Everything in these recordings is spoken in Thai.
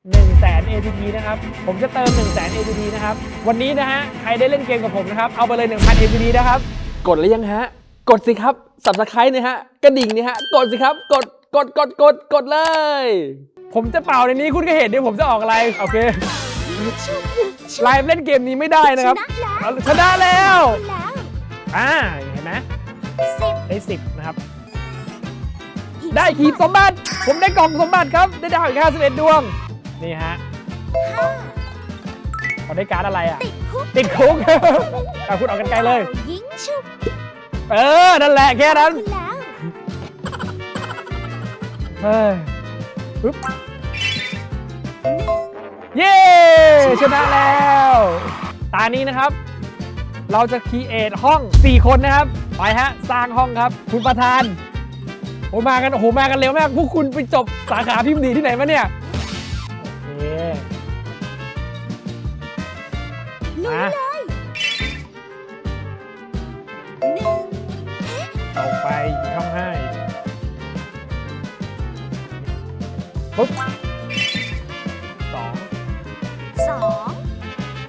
1 0 0 0 0แสน ATP นะครับ ผมจะเติม 1 0 0 0 0แสน ATP นะครับ วันนี้นะฮะ ใครได้เล่นเกมกับผมนะครับ เอาไปเลย 1,000 ATP นะครับ กดหรือยังฮะ กดสิครับ subscribe นะฮะ กระดิ่งนี่ฮะ กดสิครับ กด กด กด กด กดเลย ผมจะเป่าในนี้คุณก็เห็นเดี๋ยวผมจะออกอะไรโอเค ไลฟ์เล่นเกมนี้ไม่ได้นะครับชนะแล้วเอาชนะแล้วแล้ว อ่า เห็นไหมสิบได้10นะครับ ได้ขีบสมบัติ ผมได้กล่องสมบัติครับ ได้ดาวอีก51ดวง นี่ฮะห้าเขาได้การ์ดอะไรอะ ติดคุกติดคุก เอาคุณออกกันไกลเลย ยิงชุบเออ นั่นแหละแค่นั้น คุณแล้ว เฮ้ยปึ๊บหนึ่งเย้ชนะแล้ว ตานี้นะครับ เราจะคีเอทห้อง 4 คนนะครับ ไปฮะ สร้างห้องครับ คุณประธานโอ้มากัน โอ้โห มากันเร็วมาก พวกคุณไปจบสาขาพิมพ์ดีที่ไหนมาเนี่ย ลุยอะเลยหนึ่งต่อไปช่องให้ปุ๊บสองสอง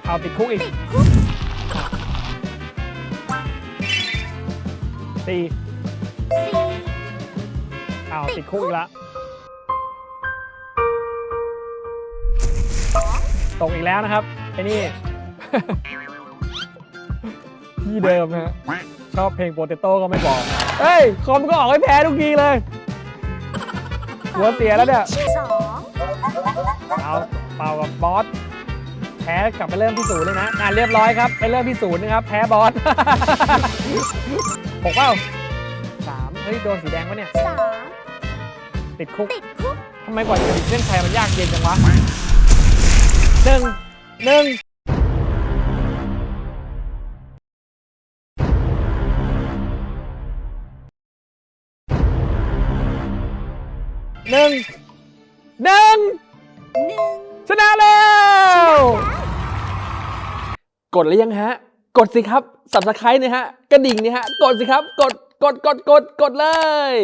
เอาติดคุกอีกติดคุกสี่สี่เอาติดคุกอีกละสองตกอีกแล้วนะครับไอ้นี่ ที่เดิมนะฮะชอบเพลงโปเตโต้ก็ไม่บอก เฮ้ย คอมก็ออกให้แพ้ทุกทีเลย หัวเสียแล้วเนี่ยสองเอาเป่ากับบอส แพ้กลับไปเริ่มที่ศูนย์เลยนะงานเรียบร้อยครับ ไปเริ่มที่ศูนย์นะครับ แพ้บอสหกเป้าสามเฮ้ย โดนสีแดงวะเนี่ยสามติดคุก ติดคุกทำไมกว่าจะถึงเส้นชัยมันยากเย็นจังวะหนึ่งหนึ่ง หนึ่งหนึ่งหนึ่งชนะแล้ว กดแล้วยังฮะ กดสิครับสับสไครต์นะฮะ กระดิ่งนี่ฮะ กดสิครับ กด กด กด กด กดเลย